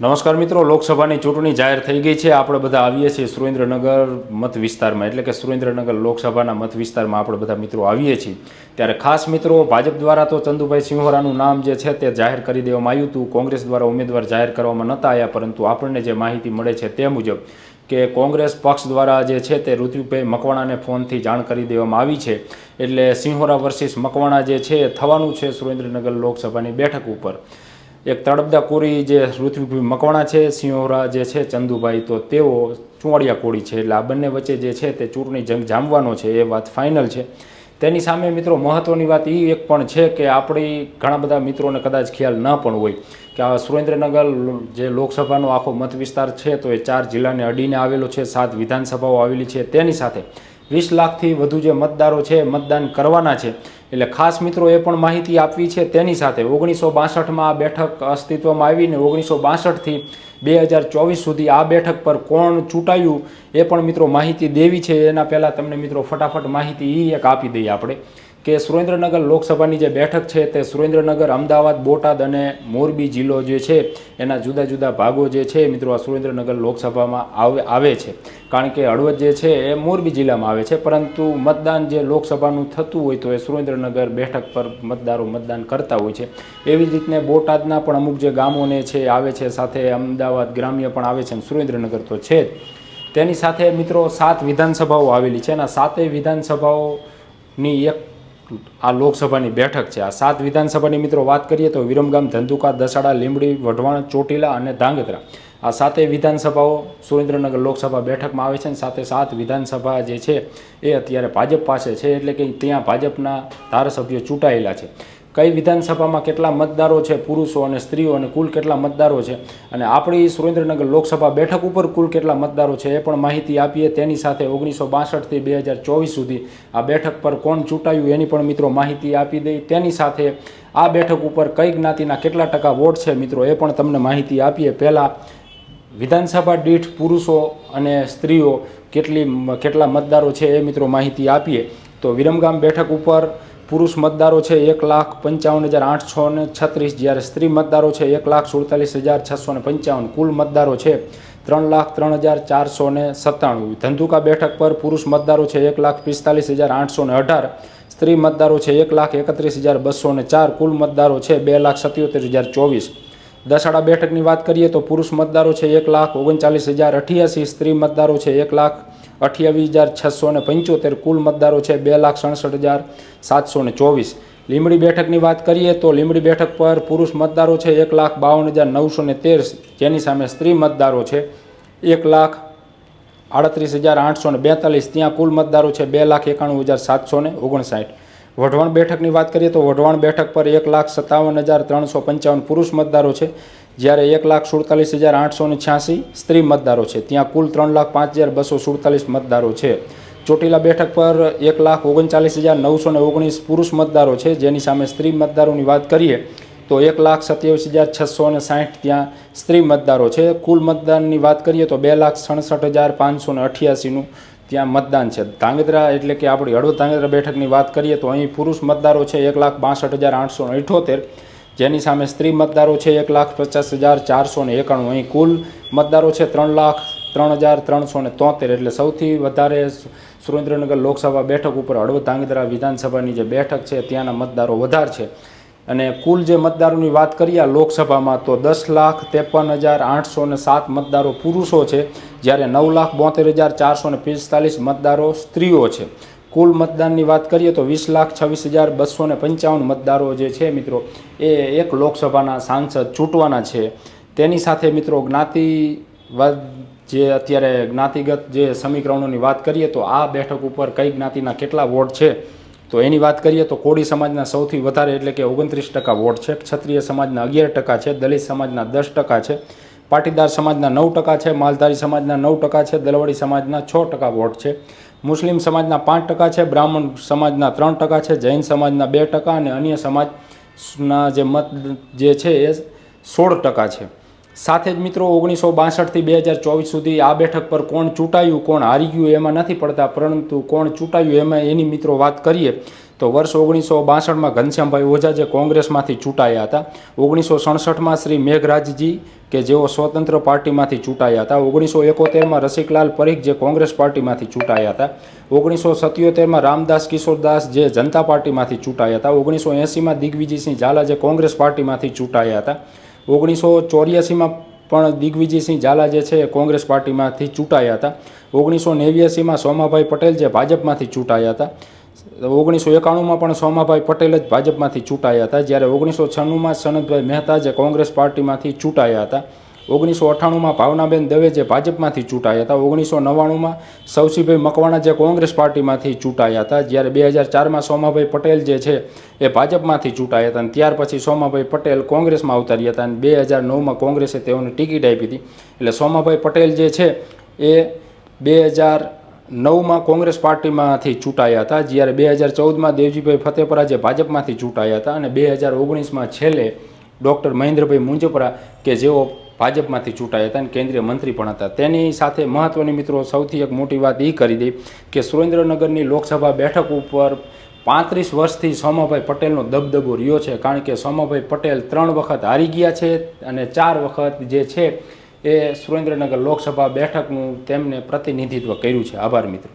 નમસ્કાર મિત્રો, લોકસભાની ચૂંટણી જાહેર થઈ ગઈ છે. આપણે બધા આવીએ છીએ સુરેન્દ્રનગર મત વિસ્તારમાં. એટલે કે સુરેન્દ્રનગર લોકસભાના મત વિસ્તારમાં આપણે બધા મિત્રો આવીએ છીએ. ત્યારે ખાસ મિત્રો, ભાજપ દ્વારા તો ચંદુભાઈ સિંહોરાનું નામ જે છે તે જાહેર કરી દેવામાં આવ્યું હતું. કોંગ્રેસ દ્વારા ઉમેદવાર જાહેર કરવામાં નહોતા આવ્યા, પરંતુ આપણને જે માહિતી મળે છે તે મુજબ કે કોંગ્રેસ પક્ષ દ્વારા જે છે તે ઋત્વિકભાઈ મકવાણાને ફોનથી જાણ કરી દેવામાં આવી છે. એટલે સિંહોરા વર્સિસ મકવાણા જે છે થવાનું છે સુરેન્દ્રનગર લોકસભાની બેઠક ઉપર. એક તળપદા કોરી જે ઋત્વિકભાઈ મકવાણા છે, સિંહોરા જે છે, ચંદુભાઈ, તો તેઓ ચુંવાડિયા કોળી છે. એટલે આ બંને વચ્ચે જે છે તે ચૂંટણી જંગ જામવાનો છે, એ વાત ફાઇનલ છે. તેની સામે મિત્રો મહત્ત્વની વાત એ એક પણ છે કે આપણી ઘણા બધા મિત્રોને કદાચ ખ્યાલ ન પણ હોય કે આ સુરેન્દ્રનગર જે લોકસભાનો આખો મત વિસ્તાર છે, તો એ ચાર જિલ્લાને અડીને આવેલો છે, સાત વિધાનસભાઓ આવેલી છે. તેની સાથે વીસ લાખથી વધુ જે મતદારો છે, મતદાન કરવાના છે. એટલે ખાસ મિત્રો એ પણ માહિતી આપવી છે તેની સાથે ઓગણીસો બાસઠમાં આ બેઠક અસ્તિત્વમાં આવીને ઓગણીસો બાસઠથી બે હજાર ચોવીસ સુધી આ બેઠક પર કોણ ચૂંટાયું એ પણ મિત્રો માહિતી દેવી છે. એના પહેલાં તમને મિત્રો ફટાફટ માહિતી એ એક આપી દઈએ આપણે. કે સુરેન્દ્રનગર લોકસભાની જે બેઠક છે તે સુરેન્દ્રનગર, અમદાવાદ, બોટાદ અને મોરબી જિલ્લો જે છે એના જુદા જુદા ભાગો જે છે મિત્રો આ સુરેન્દ્રનગર લોકસભામાં આવે આવે છે. કારણ કે હળવદ જે છે એ મોરબી જિલ્લામાં આવે છે. પરંતુ મતદાન જે લોકસભાનું થતું હોય તો એ સુરેન્દ્રનગર બેઠક પર મતદારો મતદાન કરતા હોય છે. એવી જ રીતને બોટાદના પણ અમુક જે ગામોને છે આવે છે. સાથે અમદાવાદ ગ્રામ્ય પણ આવે છે અને સુરેન્દ્રનગર તો છે જ. તેની સાથે મિત્રો સાત વિધાનસભાઓ આવેલી છે. અને સાતેય વિધાનસભાઓની એક આ લોકસભાની બેઠક છે. આ સાત વિધાનસભાની મિત્રો વાત કરીએ તો વિરમગામ, ધંધુકા, દસાડા, લીંબડી, વઢવાણ, ચોટીલા અને ધાંગધ્રા. આ સાતે વિધાનસભાઓ સુરેન્દ્રનગર લોકસભા બેઠકમાં આવે છે અને સાથે સાત વિધાનસભા જે છે એ અત્યારે ભાજપ પાસે છે. એટલે કે ત્યાં ભાજપના ધારાસભ્યો ચૂંટાયેલા છે. કઈ વિધાનસભામાં કેટલા મતદારો છે, પુરુષો અને સ્ત્રીઓ અને કુલ કેટલા મતદારો છે? અને આપણી સુરેન્દ્રનગર લોકસભા બેઠક ઉપર કુલ કેટલા મતદારો છે એ પણ માહિતી આપીએ. તેની સાથે ઓગણીસો બાસઠથી બે હજાર ચોવીસ સુધી આ બેઠક પર કોણ ચૂંટાયું એની પણ મિત્રો માહિતી આપી દઈ. તેની સાથે આ બેઠક ઉપર કઈ જ્ઞાતિના કેટલા ટકા વોટ છે મિત્રો એ પણ તમને માહિતી આપીએ. પહેલાં વિધાનસભા દીઠ પુરુષો અને સ્ત્રીઓ કેટલી કેટલા મતદારો છે એ મિત્રો માહિતી આપીએ. તો વિરમગામ બેઠક ઉપર પુરુષ મતદારો છે એક લાખ પંચાવન હજાર આઠસો ને છત્રીસ, જ્યારે સ્ત્રી મતદારો છે એક લાખ સુડતાલીસ હજાર છસો ને પંચાવન. કુલ મતદારો છે ત્રણ લાખ ત્રણ હજાર ચારસો ને સત્તાણું. ધંધુકા બેઠક પર પુરુષ મતદારો છે એક લાખ પિસ્તાલીસ હજાર આઠસો ને અઢાર. સ્ત્રી મતદારો છે એક લાખ એકત્રીસ હજાર બસો ને ચાર. કુલ મતદારો છે બે લાખ સત્યોતેર હજાર ચોવીસ. દસાડા બેઠકની વાત કરીએ તો પુરુષ મતદારો છે એક લાખ ઓગણચાલીસ હજાર અઠ્યાસી. સ્ત્રી મતદારો છે એક લાખ અઠ્યાવીસ હજાર છસો ને પંચોતેર કુલ મતદારો છે બે લાખ સડસઠ હજાર સાતસો ને ચોવીસ. લીમડી બેઠકની વાત કરીએ તો લીંબડી બેઠક પર પુરુષ મતદારો છે એક લાખ બાવન હજાર નવસો ને તેર, જેની સામે સ્ત્રી મતદારો છે એક લાખ આડત્રીસ હજાર આઠસો ને બેતાલીસ. ત્યાં કુલ મતદારો છે બે લાખ એકાણું હજાર સાતસો ને ઓગણસાઠ. વઢવાણ બેઠકની વાત કરીએ તો વઢવાણ બેઠક પર એક લાખ સત્તાવન હજાર ત્રણસો પંચાવન પુરુષ મતદારો છે. જ્યારે એક લાખ સુડતાલીસ હજાર આઠસો ને છ્યાસી સ્ત્રી મતદારો છે. ત્યાં કુલ ત્રણ લાખ પાંચ હજાર બસો સુડતાલીસ મતદારો છે. ચોટીલા બેઠક પર એક લાખ ઓગણચાલીસ હજાર નવસો ને ઓગણીસ પુરુષ મતદારો છે. જેની સામે સ્ત્રી મતદારોની વાત કરીએ તો એક લાખ સત્યાવીસ હજાર છસો ને સાઠ ત્યાં સ્ત્રી મતદારો છે. કુલ મતદાનની વાત કરીએ તો બે લાખ સડસઠ હજાર પાંચસો ને અઠ્યાસીનું ત્યાં મતદાન છે. ધાંગધ્રા એટલે કે આપણી હળવદ ધાંગધ્રા બેઠકની વાત કરીએ તો અહીં પુરુષ મતદારો છે એક લાખ બાસઠ હજાર આઠસો અઠ્યોતેર. જેની સામે સ્ત્રી મતદારો છે એક લાખ પચાસ હજાર ચારસો ને એકાણું. અહીં કુલ મતદારો છે ત્રણ લાખ ત્રણ હજાર ત્રણસો ને તોતેર. એટલે સૌથી વધારે સુરેન્દ્રનગર લોકસભા બેઠક ઉપર હળવદ ધાંગધ્રા વિધાનસભાની જે બેઠક છે, ત્યાંના મતદારો વધારે છે. અને કુલ જે મતદારોની વાત કરીએ આ લોકસભામાં, તો દસ લાખ ત્રેપન હજાર આઠસો ને સાત મતદારો પુરુષો છે, જ્યારે નવ લાખ બોતેર હજાર ચારસો ને પિસ્તાલીસ મતદારો સ્ત્રીઓ છે. કુલ મતદાનની વાત કરીએ તો વીસ લાખ છવ્વીસ હજાર બસો ને પંચાવન મતદારો જે છે મિત્રો, એ એક લોકસભાના સાંસદ ચૂંટવાના છે. તેની સાથે મિત્રો જ્ઞાતિવાદ જે અત્યારે જ્ઞાતિગત જે સમીકરણોની વાત કરીએ તો આ બેઠક ઉપર કઈ જ્ઞાતિના કેટલા વોટ છે? તો એની વાત કરીએ તો કોળી સમાજના સૌથી વધારે એટલે કે ઓગણત્રીસ ટકા વોટ છે. ક્ષત્રિય સમાજના અગિયાર ટકા છે. દલિત સમાજના દસ ટકા છે. પાટીદાર સમાજના નવ ટકા છે. માલધારી સમાજના નવ ટકા છે. દલવાડી સમાજના છ ટકા વોટ છે. મુસ્લિમ સમાજના પાંચ ટકા છે, બ્રાહ્મણ સમાજના ત્રણ ટકા છે, જૈન સમાજના બે ટકા અને અન્ય સમાજના જે મત જે છે એ સોળ ટકા છે. સાથે જ મિત્રો ઓગણીસો બાસઠથી બે હજાર ચોવીસ સુધી આ બેઠક પર કોણ ચૂંટાયું, કોણ હારી ગયું એમાં નથી પડતા, પરંતુ કોણ ચૂંટાયું એમાં એની મિત્રો વાત કરીએ તો વર્ષ ઓગણીસો બાસઠમાં ઘનશ્યામભાઈ ઓઝા જે કોંગ્રેસમાંથી ચૂંટાયા હતા, ઓગણીસો સડસઠમાં શ્રી મેઘરાજજી કે જેઓ સ્વતંત્ર પાર્ટીમાંથી ચૂંટાયા હતા, ઓગણીસો એકોતેરમાં રસિકલાલ પરીખ જે કોંગ્રેસ પાર્ટીમાંથી ચૂંટાયા હતા, ઓગણીસો સત્યોતેરમાં રામદાસ કિશોરદાસ જે જનતા પાર્ટીમાંથી ચૂંટાયા હતા, ઓગણીસો એંસીમાં દિગ્વિજયસિંહ ઝાલા જે કોંગ્રેસ પાર્ટીમાંથી ચૂંટાયા હતા ઓગણીસો ચોર્યાસીમાં પણ દિગ્વિજયસિંહ ઝાલા જે છે કોંગ્રેસ પાર્ટીમાંથી ચૂંટાયા હતા. ઓગણીસો નેવ્યાસીમાં સોમાભાઈ પટેલ જે ભાજપમાંથી ચૂંટાયા હતા. ઓગણીસો એકાણુંમાં પણ સોમાભાઈ પટેલ જ ભાજપમાંથી ચૂંટાયા હતા. જ્યારે ઓગણીસો છન્નુંમાં સનતભાઈ મહેતા જે કોંગ્રેસ પાર્ટીમાંથી ચૂંટાયા હતા. ઓગણીસો અઠ્ઠાણુંમાં ભાવનાબેન દવે જે ભાજપમાંથી ચૂંટાયા હતા ઓગણીસો નવ્વાણુંમાં સૌસીભાઈ મકવાણા જે કોંગ્રેસ પાર્ટીમાંથી ચૂંટાયા હતા, જ્યારે બે હજાર ચારમાં સોમાભાઈ પટેલ જે છે એ ભાજપમાંથી ચૂંટાયા હતા અને ત્યાર પછી સોમાભાઈ પટેલ કોંગ્રેસમાં અવતર્યા હતા અને બે હજાર નવમાં કોંગ્રેસે તેઓને ટિકિટ આપી હતી. એટલે સોમાભાઈ પટેલ જે છે એ બે હજાર નવમાં કોંગ્રેસ પાર્ટીમાંથી ચૂંટાયા હતા, જ્યારે બે હજાર ચૌદમાં દેવજીભાઈ ફતેપરા જે ભાજપમાંથી ચૂંટાયા હતા અને બે હજાર ઓગણીસમાં છેલ્લે ડૉક્ટર મહેન્દ્રભાઈ મુંજપરા કે જેઓ ભાજપમાંથી ચૂંટાયા હતા અને કેન્દ્રીય મંત્રી પણ હતા. તેની સાથે મહત્ત્વની મિત્રો સૌથી એક મોટી વાત એ કરી દઈ કે સુરેન્દ્રનગરની લોકસભા બેઠક ઉપર પાંત્રીસ વર્ષથી સોમાભાઈ પટેલનો દબદબો રહ્યો છે. કારણ કે સોમાભાઈ પટેલ ત્રણ વખત હારી ગયા છે અને ચાર વખત જે છે એ સુરેન્દ્રનગર લોકસભા બેઠકનું તેમને પ્રતિનિધિત્વ કર્યું છે. આભાર મિત્રો.